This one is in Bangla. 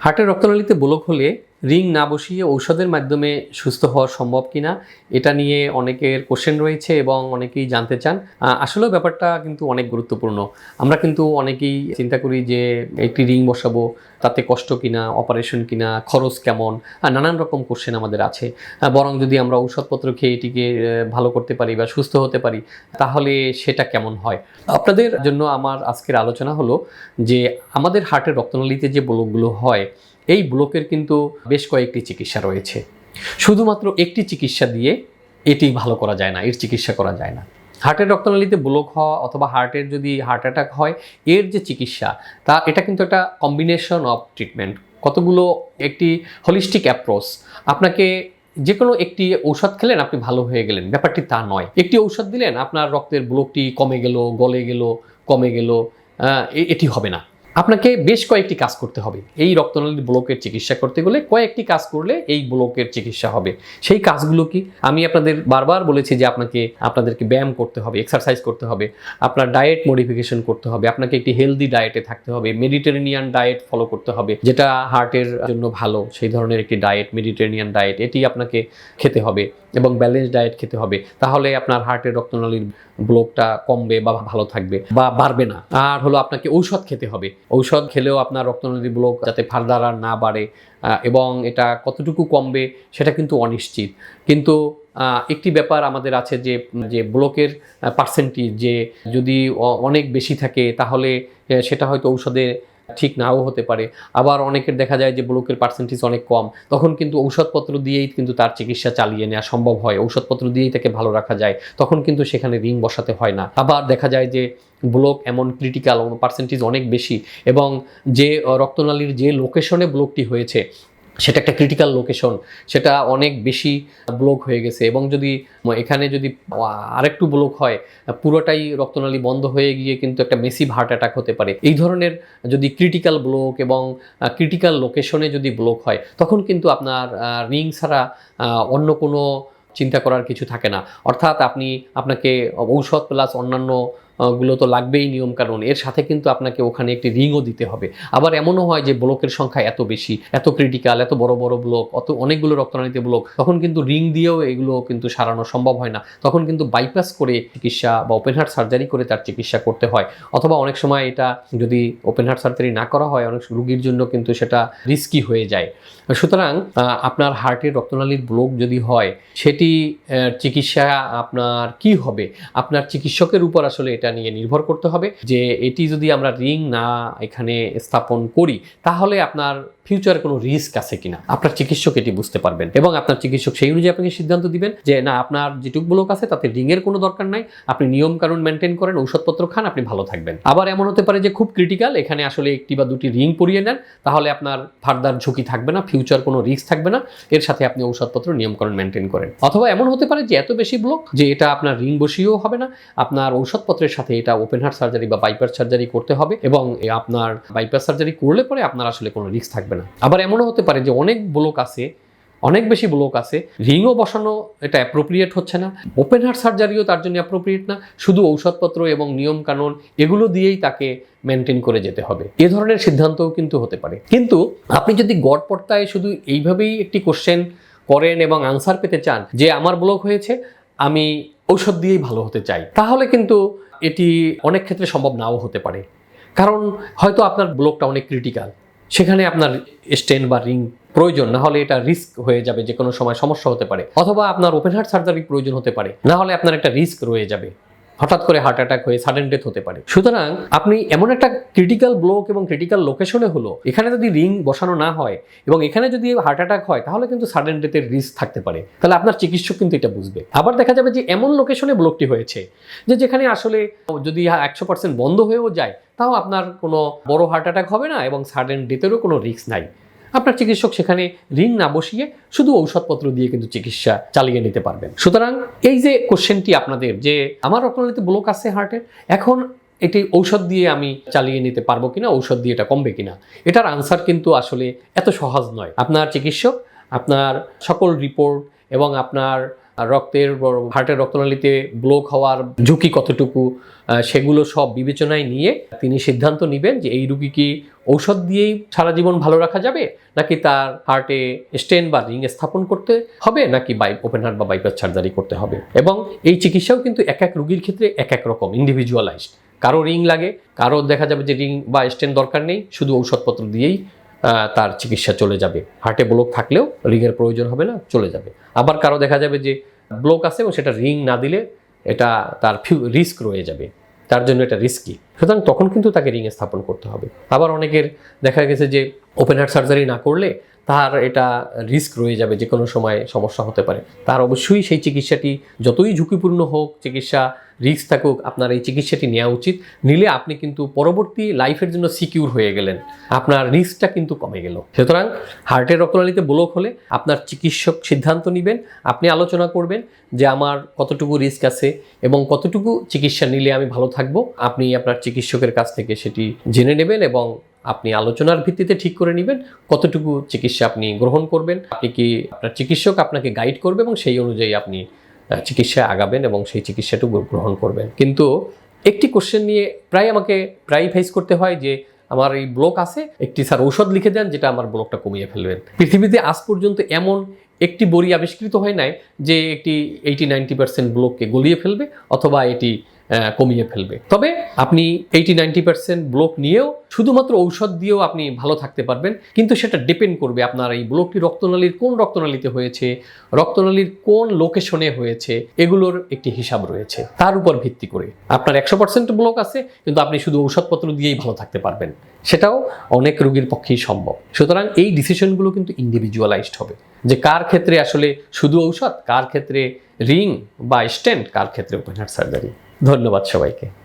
হার্টের রক্তনালীতে ব্লক হলে রিং না বসিয়ে ঔষধের মাধ্যমে সুস্থ হওয়া সম্ভব কিনা এটা নিয়ে অনেকের কোশ্চেন রয়েছে এবং অনেকেই জানতে চান। আহ, আসলেও ব্যাপারটা কিন্তু অনেক গুরুত্বপূর্ণ। আমরা কিন্তু অনেকেই চিন্তা করি যে একটি রিং বসাবো তাতে কষ্ট কিনা অপারেশন কিনা খরচ কেমন নানান রকম কোশ্চেন আমাদের আছে। বরং যদি আমরা ঔষধপত্র খেয়ে এটিকে ভালো করতে পারি বা সুস্থ হতে পারি তাহলে সেটা কেমন হয়? আপনাদের জন্য আমার আজকের আলোচনা হলো যে আমাদের হার্টের রক্তনালীতে যে ব্লকগুলো হয় এই ব্লকের কিন্তু বেশ কয়েকটি চিকিৎসা রয়েছে। শুধুমাত্র একটি চিকিৎসা দিয়ে এটি ভালো করা যায় না, এর চিকিৎসা করা যায় না। হার্টের রক্তনালীতে ব্লক হওয়া অথবা হার্টের যদি হার্ট অ্যাটাক হয়, এর যে চিকিৎসা, তা এটা কিন্তু একটা কম্বিনেশন অফ ট্রিটমেন্ট কতগুলো একটি হলিস্টিক অ্যাপ্রোচ আপনাকে যে কোনো একটি ঔষধ খেলেন, আপনি ভালো হয়ে গেলেন। ব্যাপারটি তা নয়। একটি ঔষধ দিলেন, আপনার রক্তের ব্লকটি কমে গেল, গলে গেল, কমে গেল এটি হবে না। আপনাকে বেশ কয়েকটি কাজ করতে হবে। এই রক্তনালীর ব্লকের চিকিৎসা করতে গেলে কয়েকটি কাজ করলে এই ব্লকের চিকিৎসা হবে। সেই কাজগুলো কি? আমি আপনাদের বারবার বলেছি যে আপনাকে, আপনাদেরকে ব্যায়াম করতে হবে এক্সারসাইজ করতে হবে, আপনার ডায়েট মডিফিকেশন করতে হবে, আপনাকে একটি হেলদি ডায়েটে থাকতে হবে মেডিটেরেনিয়ান ডায়েট ফলো করতে হবে, যেটা হার্টের জন্য ভালো, সেই ধরনের একটি ডায়েট মেডিটেরেনিয়ান ডায়েট এটি আপনাকে খেতে হবে এবং ব্যালেন্স ডায়েট খেতে হবে। তাহলে আপনার হার্টের রক্তনালীর ব্লকটা কমবে বা ভালো থাকবে বা বাড়বে না। আর হলো আপনাকে ঔষধ খেতে হবে। ঔষধ খেলেও আপনার রক্তনদী ব্লক যাতে ফার্দার আর না বাড়ে এবং এটা কতটুকু কমবে সেটা কিন্তু অনিশ্চিত। কিন্তু একটি ব্যাপার আমাদের আছে যে যে ব্লকের পার্সেন্টেজ যে যদি অনেক বেশি থাকে তাহলে সেটা হয়তো ঔষধে ঠিক নাও হতে পারে। আবার অনেকের দেখা যায় যে ব্লকের পার্সেন্টেজ অনেক কম। তখন কিন্তু ঔষধপত্র দিয়েই কিন্তু তার চিকিৎসা চালিয়ে নেওয়া সম্ভব হয়। ঔষধপত্র দিয়েই তাকে ভালো রাখা যায়। তখন কিন্তু সেখানে রিং বসাতে হয় না। আবার দেখা যায় যে ব্লক এমন ক্রিটিক্যাল পার্সেন্টেজ অনেক বেশি এবং যে রক্তনালীর যে লোকেশনে ব্লকটি হয়েছে সেটা একটা ক্রিটিক্যাল লোকেশন সেটা অনেক বেশি ব্লক হয়ে গেছে এবং যদি, এখানে যদি আরেকটু ব্লক হয়, পুরোটাই রক্তনালী বন্ধ হয়ে গিয়ে কিন্তু একটা মেসিভ হার্ট অ্যাটাক হতে পারে। এই ধরনের যদি ক্রিটিক্যাল ব্লক এবং ক্রিটিক্যাল লোকেশনে যদি ব্লক হয়, তখন কিন্তু আপনার রিং ছাড়া অন্য কোনো চিন্তা করার কিছু থাকে না। অর্থাৎ আপনি আপনাকে ঔষধ প্লাস অন্যান্য গুলো তো লাগবেই নিয়ম কারণ এর সাথে কিন্তু আপনাকে ওখানে একটি রিংও দিতে হবে। আবার এমনও হয় যে ব্লকের সংখ্যা এত বেশি, এত ক্রিটিক্যাল এত বড় বড় ব্লক, অত অনেকগুলো রক্তনালীতে ব্লক, তখন কিন্তু রিং দিয়েও এগুলো কিন্তু সারানো সম্ভব হয় না। তখন কিন্তু বাইপাস করে চিকিৎসা বা ওপেন হার্ট সার্জারি করে তার চিকিৎসা করতে হয়। অথবা অনেক সময় এটা যদি ওপেন হার্ট সার্জারি না করা হয়, অনেক রুগীর জন্য কিন্তু সেটা রিস্কি হয়ে যায়। সুতরাং আপনার হার্টের রক্তনালীর ব্লক যদি হয়, সেটি চিকিৎসা আপনার কি হবে? আপনার চিকিৎসকের উপর আসলে এটা নিয়ে নির্ভর করতে হবে যে এটি যদি আমরা রিং না এখানে স্থাপন করি, তাহলে আপনার ফিউচারে কোনো রিস্ক আছে কিনা? আপনার চিকিৎসক এটি বুঝতে পারবেন এবং আপনার চিকিৎসক সেই অনুযায়ী আপনাকে সিদ্ধান্ত দিবেন যে না, আপনার যেটুক ব্লক আছে তাতে রিংয়ের কোনো দরকার নাই, আপনি নিয়ম কানুন মেনটেন করেন, ঔষধপত্র খান, আপনি ভালো থাকবেন। আবার এমন হতে পারে যে খুব ক্রিটিক্যাল এখানে আসলে একটি বা দুটি রিং পরিয়ে নেন, তাহলে আপনার ফার্দার ঝুঁকি থাকবে না ফিউচার কোনো রিস্ক থাকবে না, এর সাথে আপনি ঔষধপত্র নিয়মকরণ মেনটেন করেন। অথবা এমন হতে পারে যে এত বেশি ব্লক যে এটা আপনার রিং বসিয়েও হবে না, আপনার ঔষধপত্রের সাথে এটা ওপেন হার্ট সার্জারি বা বাইপাস সার্জারি করতে হবে এবং আপনার বাইপাস সার্জারি করলে পরে আপনার আসলে কোনো রিস্ক থাকবে না। আবার এমনও হতে পারে যে অনেক ব্লক আছে, অনেক বেশি ব্লক আছে রিংও বসানো এটা অ্যাপ্রোপ্রিয়েট হচ্ছে না ওপেন হার্ট সার্জারিও তার জন্য অ্যাপ্রোপ্রিয়েট না, শুধু ঔষধপত্র এবং নিয়ম কানুন এগুলো দিয়েই তাকে মেনটেন করে যেতে হবে। এ ধরনের সিদ্ধান্তও কিন্তু হতে পারে। কিন্তু আপনি যদি গড়পড়তায় শুধু এইভাবেই একটি কোশ্চেন করেন এবং আনসার পেতে চান যে আমার ব্লক হয়েছে আমি ঔষধ দিয়েই ভালো হতে চাই। তাহলে কিন্তু এটি অনেক ক্ষেত্রে সম্ভব নাও হতে পারে। কারণ হয়তো আপনার ব্লকটা অনেক ক্রিটিক্যাল সেখানে আপনার স্টেন বা রিং প্রয়োজন, না হলে এটা রিস্ক হয়ে যাবে যে কোনো সময় সমস্যা হতে পারে। অথবা আপনার ওপেন হার্ট সার্জারি প্রয়োজন হতে পারে, না হলে আপনার একটা রিস্ক রয়ে যাবে। হঠাৎ করে হার্ট অ্যাটাক হয়ে সাডেন ডেথ হতে পারে। সুতরাং আপনি এমন একটা ক্রিটিক্যাল ব্লক এবং ক্রিটিক্যাল লোকেশনে হলো, এখানে যদি রিং বসানো না হয় এবং এখানে যদি হার্ট অ্যাটাক হয়, তাহলে কিন্তু সাডেন ডেথের রিস্ক থাকতে পারে। তাহলে আপনার চিকিৎসক কিন্তু এটা বুঝবে। আবার দেখা যাবে যে এমন লোকেশনে ব্লকটি হয়েছে, যে যেখানে আসলে যদি একশো পার্সেন্ট বন্ধ হয়েও যায়, তাও আপনার কোনো বড় হার্ট অ্যাটাক হবে না এবং সাডেন ডেথেরও কোনো রিস্ক নাই। আপনার চিকিৎসক সেখানে রিং না বসিয়ে শুধু ঔষধপত্র দিয়ে কিন্তু চিকিৎসা চালিয়ে নিতে পারবেন। সুতরাং এই যে কোশ্চেনটি আপনাদের যে আমার রক্তনালীতে ব্লক আছে হার্টের এখন এটি ঔষধ দিয়ে আমি চালিয়ে নিতে পারব কিনা, ঔষধ দিয়ে এটা কমবে কিনা, এটার আনসার কিন্তু আসলে এত সহজ নয়। আপনার চিকিৎসক, আপনার সকল রিপোর্ট এবং আপনার রক্তের হার্টের রক্তনালীতে ব্লক হওয়ার ঝুঁকি কতটুকু সেগুলো সব বিবেচনায় নিয়ে তিনি সিদ্ধান্ত নেবেন যে এই রুগী কি ঔষধ দিয়েই সারা জীবন ভালো রাখা যাবে? নাকি তার হার্টে স্টেন বা রিং স্থাপন করতে হবে? নাকি বাই ওপেন হার্ট বা বাইপাস সার্জারি করতে হবে? এবং এই চিকিৎসাও কিন্তু এক এক রোগীর ক্ষেত্রে এক এক রকম ইন্ডিভিজুয়ালাইজড কারও রিং লাগে, কারও দেখা যাবে যে রিং বা স্টেন দরকার নেই, শুধু ঔষধপত্র দিয়েই তার চিকিৎসা চলে যাবে। হার্টে ব্লক থাকলেও রিংয়ের প্রয়োজন হবে না, চলে যাবে। আবার কারও দেখা যাবে যে ব্লক আছে এবং সেটা রিং না দিলে এটা তার ফিউ রিস্ক রয়ে যাবে। তার জন্য এটা রিস্কি সুতরাং তখন কিন্তু তাকে রিং স্থাপন করতে হবে। আবার অনেকের দেখা গেছে যে ওপেন হার্ট সার্জারি না করলে তার এটা রিস্ক রয়ে যাবে যে কোনো সময় সমস্যা হতে পারে। তার অবশ্যই সেই চিকিৎসাটি যতই ঝুঁকিপূর্ণ হোক, চিকিৎসা রিস্ক থাকুক, আপনার এই চিকিৎসাটি নেওয়া উচিত। নিলে আপনি কিন্তু পরবর্তী লাইফের জন্য সিকিউর হয়ে গেলেন। আপনার রিস্কটা কিন্তু কমে গেল। সুতরাং হার্টের রক্তনালীতে ব্লক হলে আপনার চিকিৎসক সিদ্ধান্ত নেবেন, আপনি আলোচনা করবেন যে আমার কতটুকু রিস্ক আছে এবং কতটুকু চিকিৎসা নিলে আমি ভালো থাকব। আপনি আপনার চিকিৎসকের কাছ থেকে সেটি জেনে নেবেন এবং আপনি আলোচনার ভিত্তিতে ঠিক করে নেবেন, কতটুকু চিকিৎসা আপনি গ্রহণ করবেন, আপনি কি আপনার চিকিৎসক আপনাকে গাইড করবে এবং সেই অনুযায়ী আপনি চিকিৎসায় আগাবেন এবং সেই চিকিৎসাটুকু গ্রহণ করবেন। কিন্তু একটি কোশ্চেন নিয়ে প্রায় আমাকে প্রায় ফেস করতে হয় যে, আমার এই ব্লক আছে, একটি স্যার ঔষধ লিখে দেন যেটা আমার ব্লকটা কমিয়ে ফেলবেন। পৃথিবীতে আজ পর্যন্ত এমন একটি বড়ি আবিষ্কৃত হয় নাই যে, একটি এইটি নাইনটি পার্সেন্ট ব্লককে গলিয়ে ফেলবে অথবা এটি কমিয়ে ফেলবে। তবে আপনি এইটি নাইনটি পার্সেন্ট ব্লক নিয়েও শুধুমাত্র ঔষধ দিয়েও আপনি ভালো থাকতে পারবেন। কিন্তু সেটা ডিপেন্ড করবে আপনার এই ব্লকটি রক্তনালীর কোন রক্তনালীতে হয়েছে, রক্তনালীর কোন লোকেশনে হয়েছে, এগুলোর একটি হিসাব রয়েছে। তার উপর ভিত্তি করে আপনার একশো পার্সেন্ট ব্লক আছে, কিন্তু আপনি শুধু ঔষধপত্র দিয়েই ভালো থাকতে পারবেন। সেটাও অনেক রোগীর পক্ষেই সম্ভব। সুতরাং এই ডিসিশনগুলো কিন্তু ইন্ডিভিজুয়ালাইজড হবে। যে কার ক্ষেত্রে আসলে শুধু ঔষধ, কার ক্ষেত্রে রিং বা স্টেন্ট কার ক্ষেত্রে ওপেন হার্ট সার্জারি ধন্যবাদ সবাইকে।